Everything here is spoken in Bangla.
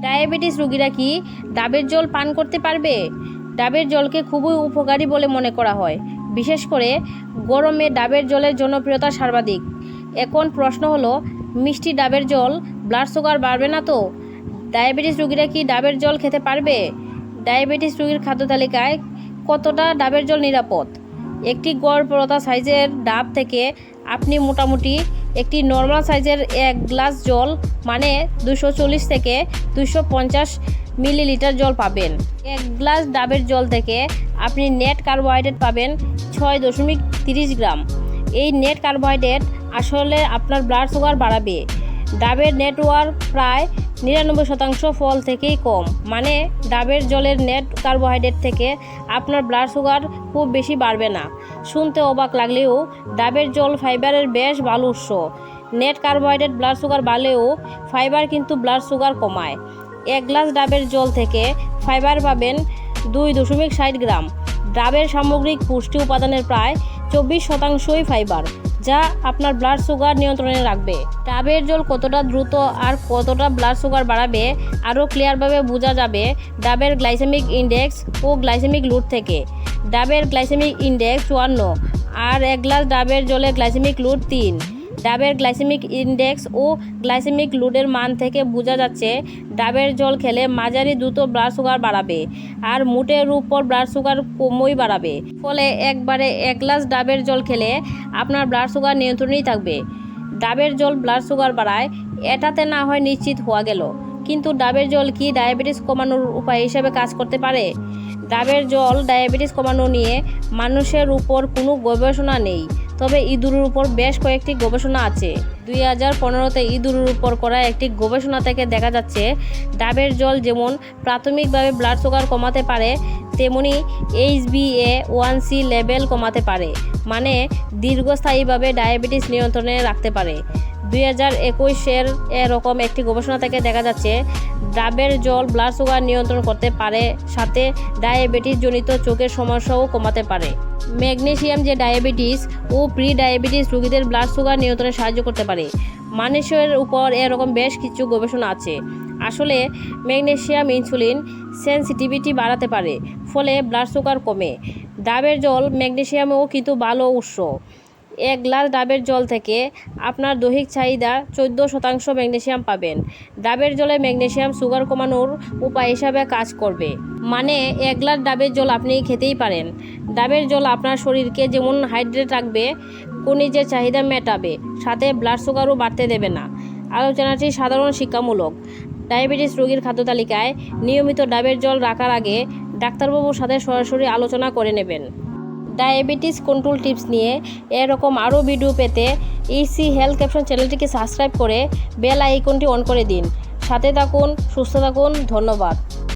ডায়াবেটিস রোগীরা কি ডাবের জল পান করতে পারবে? ডাবের জলকে খুবই উপকারী বলে মনে করা হয়। বিশেষ করে গরমে ডাবের জলের জনপ্রিয়তা সর্বাধিক। এখন প্রশ্ন হলো, মিষ্টি ডাবের জল ব্লাড সুগার বাড়বে না তো? ডায়াবেটিস রোগীরা কি ডাবের জল খেতে পারবে? ডায়াবেটিস রোগীর খাদ্য তালিকায় কতটা ডাবের জল নিরাপদ? একটি গড় পরতা সাইজের ডাব থেকে আপনি মোটামুটি একটি নর্মাল সাইজের এক গ্লাস জল মানে দুশো থেকে দুশো মিলিলিটার জল পাবেন। এক গ্লাস ডাবের জল থেকে আপনি নেট কার্বোহাইড্রেট পাবেন ছয় দশমিক তিরিশ গ্রাম। এই নেট কার্বোহাইড্রেট আসলে আপনার ব্লাড সুগার বাড়াবে। ডাবের নেটওয়ার্ক প্রায় নিরানব্বই শতাংশ ফল থেকেই কম। মানে ডাবের জলের নেট কার্বোহাইড্রেট থেকে আপনার ব্লাড সুগার খুব বেশি বাড়বে না। শুনতে অবাক লাগলেও ডাবের জল ফাইবারের বেশ ভালো উৎস। নেট কার্বোহাইড্রেট ব্লাড সুগার বাড়লেও ফাইবার কিন্তু ব্লাড সুগার কমায়। এক গ্লাস ডাবের জল থেকে ফাইবার পাবেন দুই দশমিক ষাট গ্রাম। ডাবের সামগ্রিক পুষ্টি উপাদানের প্রায় চব্বিশ শতাংশই ফাইবার। যা আপনার ব্লাড সুগার নিয়ন্ত্রণে রাখবে। ডাবের জল কতটা দ্রুত আর কতটা ব্লাড সুগার বাড়াবে, আরও ক্লিয়ারভাবে বোঝা যাবে ডাবের গ্লাইসেমিক ইন্ডেক্স ও গ্লাইসেমিক লুট থেকে। ডাবের গ্লাইসেমিক ইন্ডেক্স চুয়ান্ন আর এক গ্লাস ডাবের জলে গ্লাইসেমিক লুট তিন। ডাবের গ্লাইসেমিক ইন্ডেক্স ও গ্লাইসেমিক লোডের মান থেকে বোঝা যাচ্ছে, ডাবের জল খেলে মাঝারি দ্রুত ব্লাড সুগার বাড়াবে আর মুটের উপর ব্লাড সুগার কমই বাড়াবে। ফলে একবারে এক গ্লাস ডাবের জল খেলে আপনার ব্লাড সুগার নিয়ন্ত্রণেই থাকবে। ডাবের জল ব্লাড সুগার বাড়ায়, এটাতে না হয় নিশ্চিত হওয়া গেল। কিন্তু ডাবের জল কি ডায়াবেটিস কমানোর উপায় হিসেবে কাজ করতে পারে? ডাবের জল ডায়াবেটিস কমানো নিয়ে মানুষের উপর কোনো গবেষণা নেই। তবে ইঁদুরের উপর বেশ কয়েকটি গবেষণা আছে। দুই হাজার পনেরোতে ইঁদুরের উপর করা একটি গবেষণা থেকে দেখা যাচ্ছে, ডাবের জল যেমন প্রাথমিকভাবে ব্লাড সুগার কমাতে পারে, তেমনি H B A one C level কমাতে পারে মানে দীর্ঘস্থায়ীভাবে ডায়াবেটিস নিয়ন্ত্রণে রাখতে পারে। দুই হাজার একুশের এরকম একটি গবেষণা থেকে দেখা যাচ্ছে ডাবের জল ব্লাড সুগার নিয়ন্ত্রণ করতে পারে, সাথে ডায়াবেটিস জনিত চোখের সমস্যাও কমাতে পারে। ম্যাগনেসিয়াম যে ডায়াবেটিস ও প্রি ডায়াবেটিস রোগীদের ব্লাড সুগার নিয়ন্ত্রণে সাহায্য করতে পারে। মানুষের উপর এরকম বেশ কিছু গবেষণা আছে। আসলে ম্যাগনেসিয়াম ইনসুলিন সেন্সিটিভিটি বাড়াতে পারে, ফলে ব্লাড সুগার কমে। ডাবের জল ম্যাগনেসিয়ামও কিন্তু ভালো উৎস। এক গ্লাস ডাবের জল থেকে আপনার দৈহিক চাহিদা চোদ্দ শতাংশ ম্যাগনেশিয়াম পাবেন। ডাবের জলে ম্যাগনেশিয়াম, সুগার কমানোর উপায় হিসাবে কাজ করবে। মানে এক গ্লাস ডাবের জল আপনি খেতেই পারেন। ডাবের জল আপনার শরীরকে যেমন হাইড্রেট রাখবে, খনিজের চাহিদা মেটাবে, সাথে ব্লাড সুগারও বাড়তে দেবে না। আলোচনাটি সাধারণ শিক্ষামূলক। ডায়াবেটিস রোগীর খাদ্য তালিকায় নিয়মিত ডাবের জল রাখার আগে ডাক্তারবাবুর সাথে সরাসরি আলোচনা করে নেবেন। ডায়াবেটিস কন্ট্রোল টিপস নিয়ে এরকম আরও ভিডিও পেতে ইসি হেলথ ক্যাপশন চ্যানেলটিকে সাবস্ক্রাইব করে বেল আইকনটি অন করে দিন। সাথে থাকুন, সুস্থ থাকুন, ধন্যবাদ।